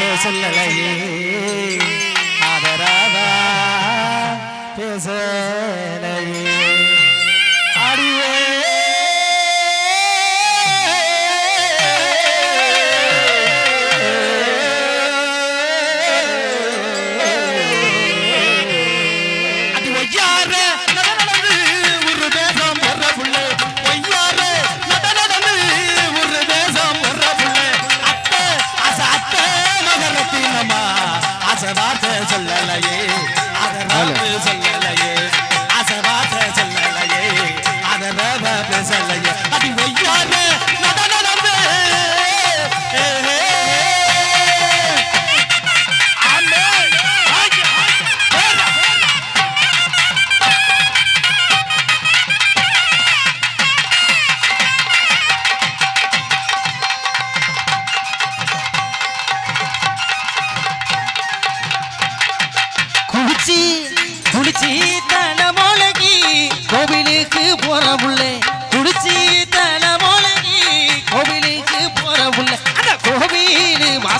சொல்லலையே ஆதரவா பேசலையே.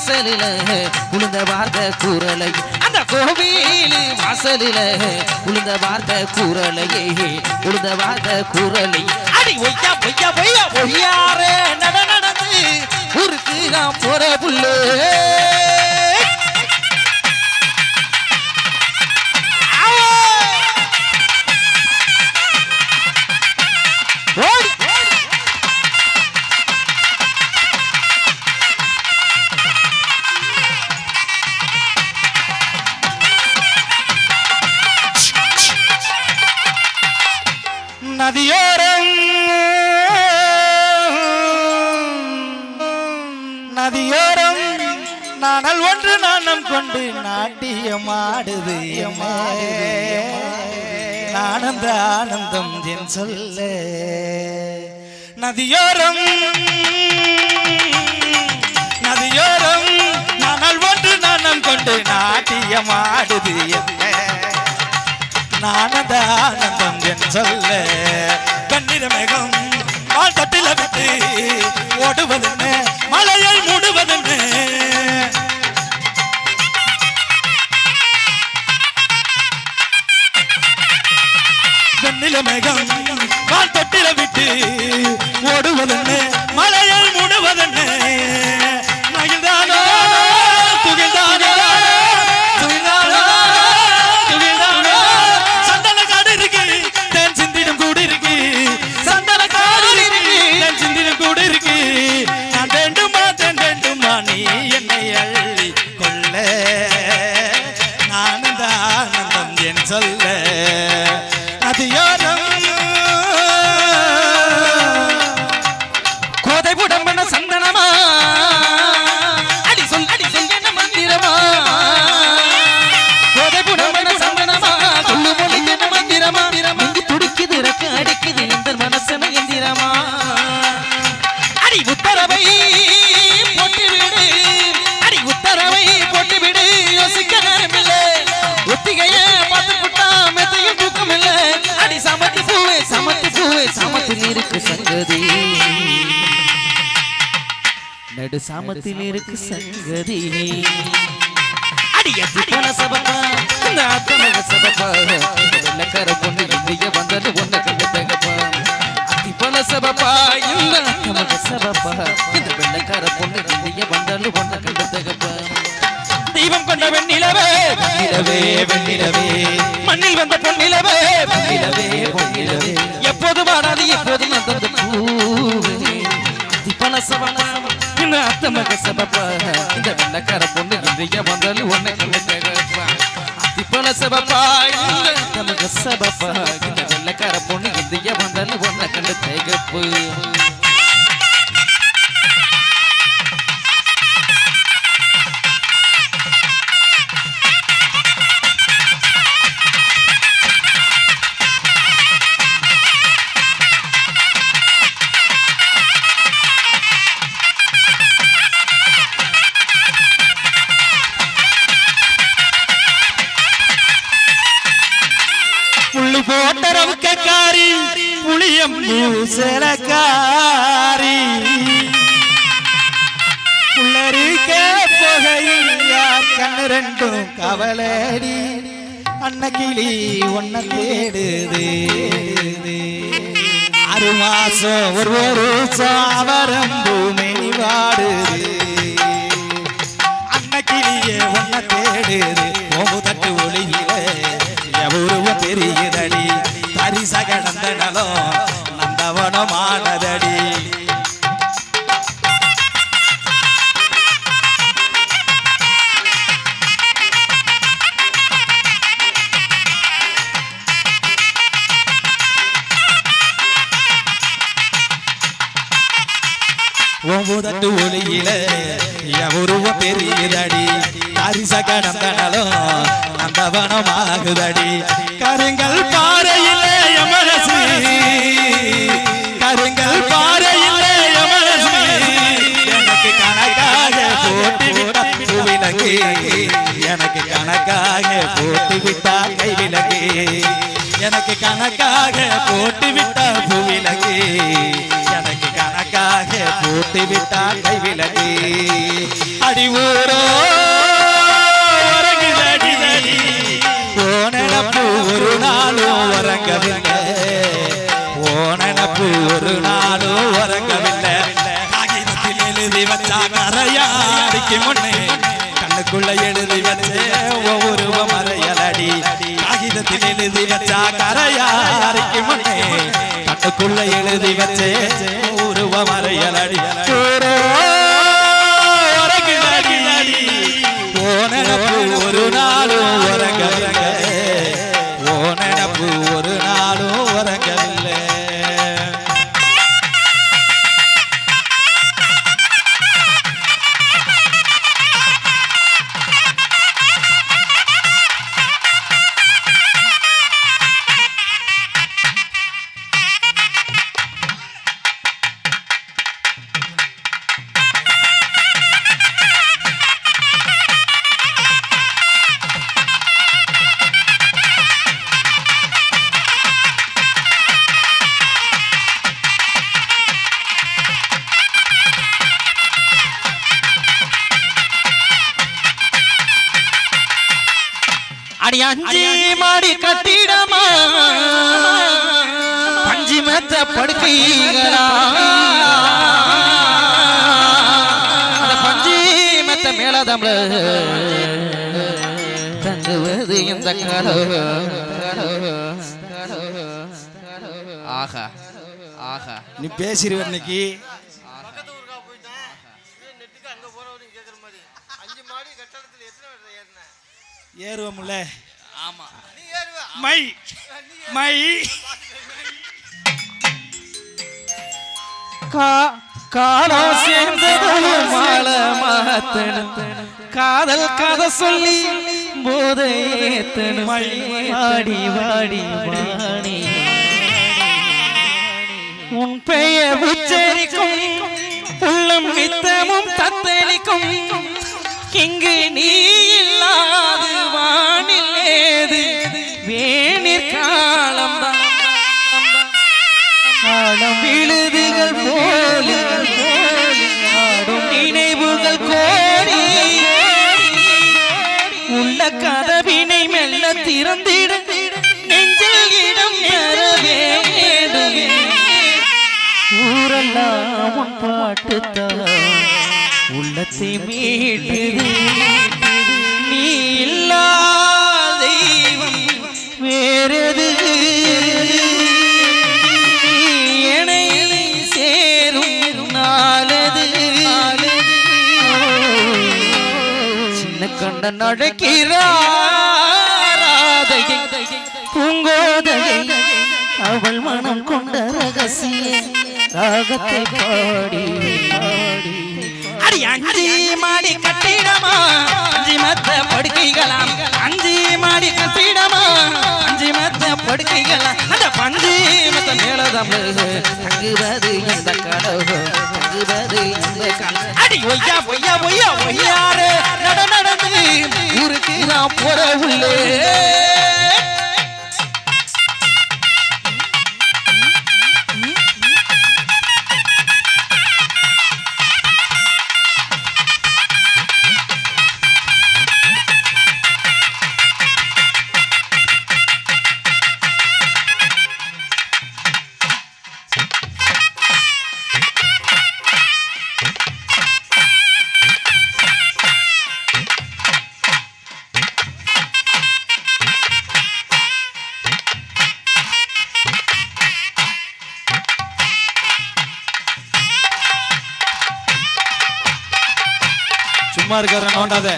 வாசலில உளுந்த வார்த்த கூறலை. அந்த கோவில் வாசலில உளுந்த வார்த்த கூறலையே உளுந்த வார்த்த கூறலை. அடி ஒய்யா பொய்யா பொய்யா பொய்யாரே நட நடந்து ஊருக்கு நான் போற புள்ளே. நதியோரம். நதியோரம் நானல் ஒன்று நாணம் கொண்டு நாட்டியமாடுது ஆனந்த ஆனந்தம் என் சொல்ல. நதியோரம் நதியோரம் நானல் ஒன்று நாணம் கொண்டு நாட்டியமாடுது என்ன ஆனந்த ஆனந்தம் என் சொல்ல. கண்ணீர் மேகம் பால் தொட்டில விட்டு இருக்கு சங்கதி. நடு சாமத்தில் இருக்கு சங்கதி. அடியத்தி போன சபப்பா. இந்த அத்தமக சபப்பா. வெள்ளக்கார பொண்ணு இந்திய வந்தது ஒன்ன கண்டு தகப்பா. அத்தி போன சபப்பா. இந்த அத்தமக சபப்பா. இந்த வெள்ளக்கார பொண்ணு இந்திய வந்தாலும் ஒன்ன கண்டு தகப்பா. தீபம் கொண்ட வெண்ணிலவே வெண்ணிலவே வெண்ணிலவே. மண்ணில் வந்த பொன்னிலவே பொன்னிலவே பொன்னிலவே எப்போது வாடாது எப்போது அந்த பூவே இந்த அத்தமக சபப்பா. இந்த வெள்ளக்கார பொண்ணு இந்திய வந்தாலும் ஒன்ன கண்டு தகப்பா திப்பன சபப்பா இந்த அத்தமக சபப்பா. இந்த வெள்ளக்கார பொண்ணு இந்திய வந்தாலும் கண்டு சேலக்காரி புள்ளரிக்க புகையில் யார் கண்ணு ரெண்டும் கவலடி அன்னக்கிளி ஒன்ன தேடுது. ஆறு மாசம் ஒரு ஒரு சாவரம்பு மெனி வாடுது அன்னக்கிளியே ஒன்ன தேடுது. ஓம்பு தட்டு ஒளியில எவருவம் தெரியுதடி தரிச கடந்த நலம். நந்தவனமானதடி ஓம்புதட்டு ஒளியில எவருவ பெரியதடி. அரிச கடந்தனலும் நந்தவனமாகுதடி. கருங்கள் பாறையில கணக்காக போட்டு விட்டா கைவிலகே எனக்கு கணக்காக போட்டு விட்டா பூவிலகே எனக்கு கணக்காக போட்டு விட்டா கைவிலகே அடி ஊரோ போனப்பு ஒரு நாளும் உறங்கவில்லை. போனப்பு ஒரு நாளும் உறங்கவில்லை. காகிதத்தில் எழுதி வச்சா கரையாடிக்கு முன்னே. கண்ணுக்குள்ள எழுதி வச்சே ஒவ்வொரு மறையலடி காகிதத்தில் எழுதி வச்சா கரையாடிக்கு முன்னே கண்ணுக்குள்ள எழுதி வச்சே உருவ மறையலடி. அந்த பஞ்சு மெத்த மேலதம்ல தங்குவது இந்த கனவு ஆஹா ஆஹா. நீ பேசிடுவ இன்னைக்கு. பக்கத்து ஊருக்கா போயிட்டேன் இதே காலம் சேர்ந்தது மால மாத்தணும். காதல் கதை சொல்லி போதை வாடி வாடி வாணி உன் பெயர் உச்சரிக்கும் உள்ளம் நித்தமும் தத்தளிக்கும். இங்கு நீ உன் பாட்டுத்தான் உள்ளத்தை மீட்டுது. நீ இல்லா தெய்வம் வேறது? என்னை சேரும் பூங்கோதையை அவள் மனம் கொண்ட ரகசியம். ராகத்தை பாடி அடி அஞ்சு மாடி கட்டிடமா? அஞ்சு மத்த படுக்கைகளாம். அஞ்சு மாடி கட்டிடமா? அஞ்சு மத்த படுக்கைகளாம். அந்த பஞ்சு மத்த மேலதம். தங்குவது இந்த கடவு. தங்குவது இந்த அடி ஒய்யா ஒய்யா ஒய்யா ஒய்யாரு நட நடந்து ஊருக்கு நான் போற உள்ளே சும்மா இருக்காரு நோண்டாத.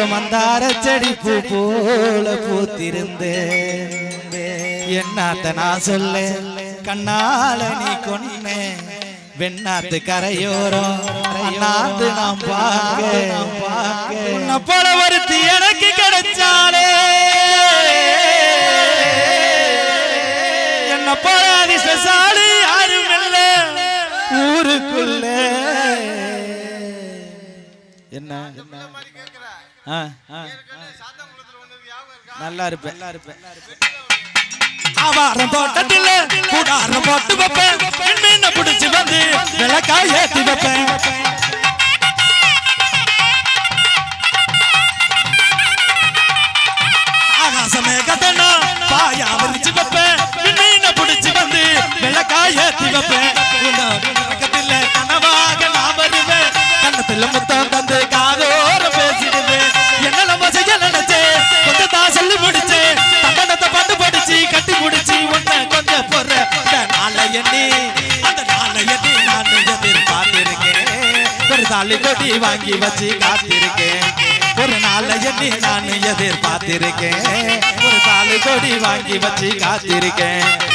அந்த மந்தார செடி பூ போல பூத்திருந்தேன் என்னாத்த நான் சொல்ல கண்ணால நீ கொன்னே வெண்ணாத்து கரையோரம் அண்ணாந்து நாம் பார்க்க. உன்னை போல ஒருத்தி எனக்கு கிடைச்சாலே என்ன போல அதிர்ஷ்டசாலி யாரும் இல்ல ஊருக்குள்ள. என்ன? நல்லா இருப்பேன். நல்லா இருப்பேன். ஆவாரம் தோட்டத்தில் கூடாரம் போட்டு வைப்பேன். மீனை பிடிச்சு வந்து விளக்காய் ஏத்தி வைப்பேன். ஆகாசமே கத்தனா பாயா விரிச்சு வைப்பேன். மீனை பிடிச்சு வந்து விளக்காய் ஏத்தி வைப்பேன். நாளை அந்த நாளை நான் எதிர்பார்த்திருக்கேன். ஒரு தாலி கொடி வாங்கி வச்சு காத்திருக்கேன். ஒரு நாளை நான் எதிர்பார்த்திருக்கேன். ஒரு தாலி கொடி வாங்கி வச்சு காத்திருக்கேன்.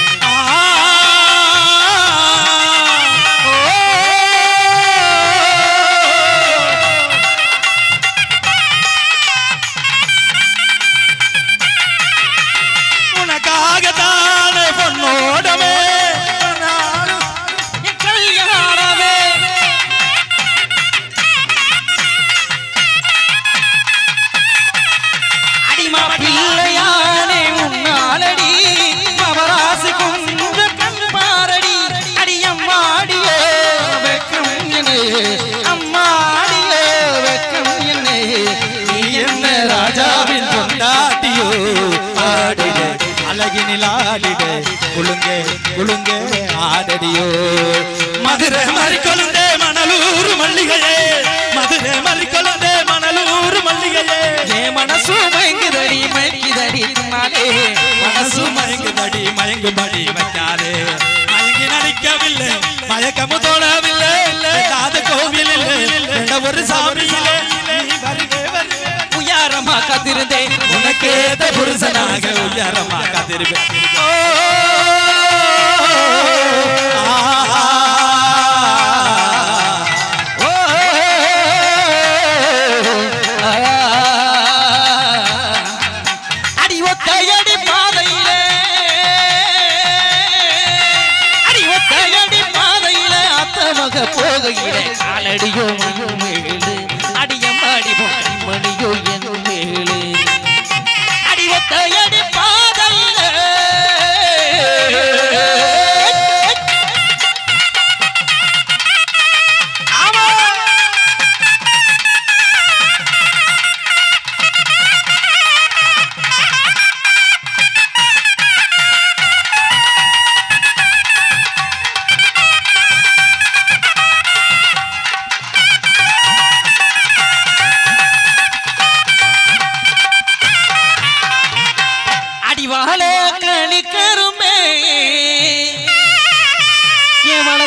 குழுங்க குழுங்க ஆடடியோ மதுரை மறிக்கொழுந்தே மணலூர் மல்லிகையே. மதுரை மறிக்கொழுந்தே மணலூர் மல்லிகையே. ஏ மனசு மயங்குதடி மயக்குதடி நாளே மனசு மயங்குதடி மயங்குபடி வைக்காதே மயங்கி நடிக்கவில்லை மயக்கமு தோணவில்லை. இல்லாத கோவில் இல்லை ஒரு சாமியிலே. உயாரமா காத்திருந்தேன் உனக்கேத புருஷனாக உயரமா ஓ,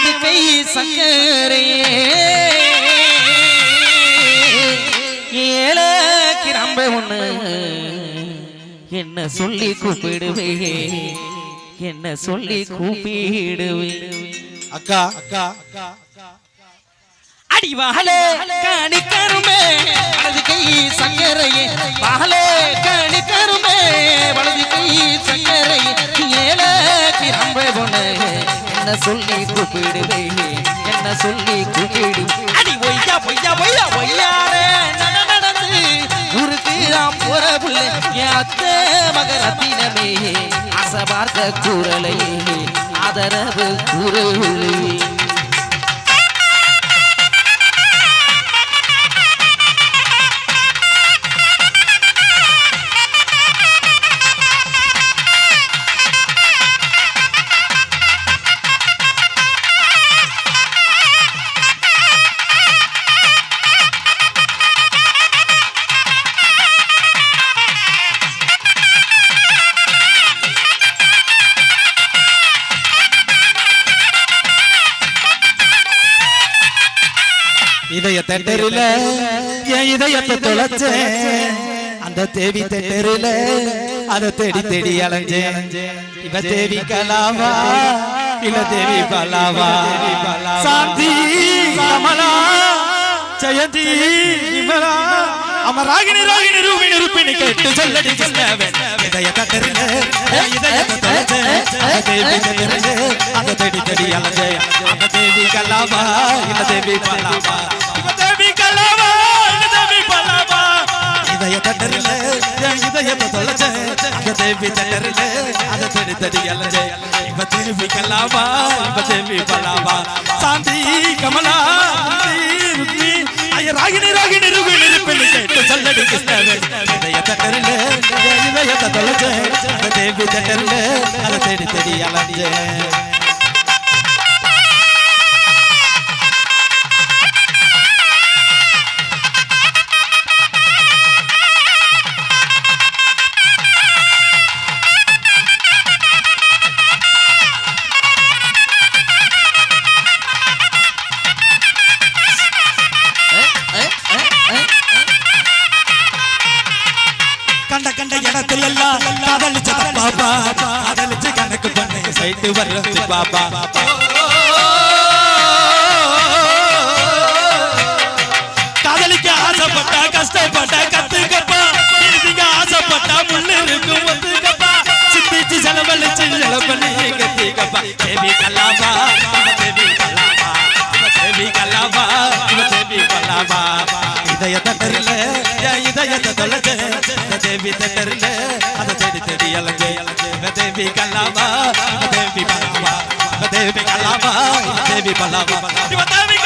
என் வலது கை சக்கரையே ஏழ கிளம்ப ஒண்ணு. என்ன சொல்லி கூப்பிடுவே? என்ன சொல்லி கூப்பிடுவே? அக்கா அக்கா அக்கா அடி வாழே காணி கருமே வலது கை சங்கரையே வாழே காணி கரும்பே வலது கை சங்கரையே ஏல கிரம்ப பொண்ணு. என்ன சொல்லி கூப்பிடுவே என்ன சொல்லி கூப்பிடு. அடி ஒய்யா பொய்யா பொய்யா பொய்யாரே நடந்து ஊருக்கு நாம் போற புள்ள என் அத்தை மகரத்தினமே ஆதரவு கூறவில்லை. இதய தெட்டரில என் இதயத்தை தொலைச்சேன் அந்த தேவி தெட்டரில அதை தேடி தேடி அலைஞ்சேன். இவ தேவி கலாவா இல்ல தேவி பலாவா? சாந்தி கமலா ஜெயந்தி விமலா அமராகினி ராகினி ரூபினி ருப்பினி கேட்டு சொல்லடி கிருஷ்ணவன் இதய இதயத்தை தொலைச்சேன் அந்த தேவி தெட்டரில அதை தேடி தேடி அலைஞ்சேன் அந்த தேவி கலாவா இல்ல தேவி பலாவா இவ தேவி கலாவா இல்ல தேவி பலாவா இதய என் இதயத்தை தொலைச்சேன் அந்த தேவி தட்டரில அதை தேடி தேடி அலைஞ்சேன் இவ தேவி கலாவா இவ தேவி சாந்தி கமலா ராகினி ராகினி ருப்பினி கேட்டு சொல்லடி கிருஷ்ணவன் இதய தட்டரில இதயத்தை தொலைச்சேன் தேவி தட்டரில அதை தேடி தேடி அலைஞ்சேன். கண்ட கண்ட இடத்துல எல்லாம் காதலிச்ச பாப்பா காதலிச்சு கணக்கு பண்ண சைட்டு வர்றது பாப்பா காதலிக்க ஆசைப்பட்டா கஷ்டப்பட்டா கத்துக்கப்பா. நீங்க ஆசைப்பட்டா முன்னு இருக்கும் ஒத்துக்கப்பா. சிந்திச்சு செலவழிச்சு செலவழி கத்திக்கப்பா. தேவி கல்லாவா? தேவி கல்லாவா? தேவி கல்லாவா? தேவி கல்லாவா? இதய தட்டரில இதயத்தை தொலைச்ச தேவி தட்டரில அதை தேடி தேடி அலைஞ்சே இவ தேவி கல்லாமா தேவி பல்லாமா தேவி கல்லாமா தேவி பல்லாமா. தேவி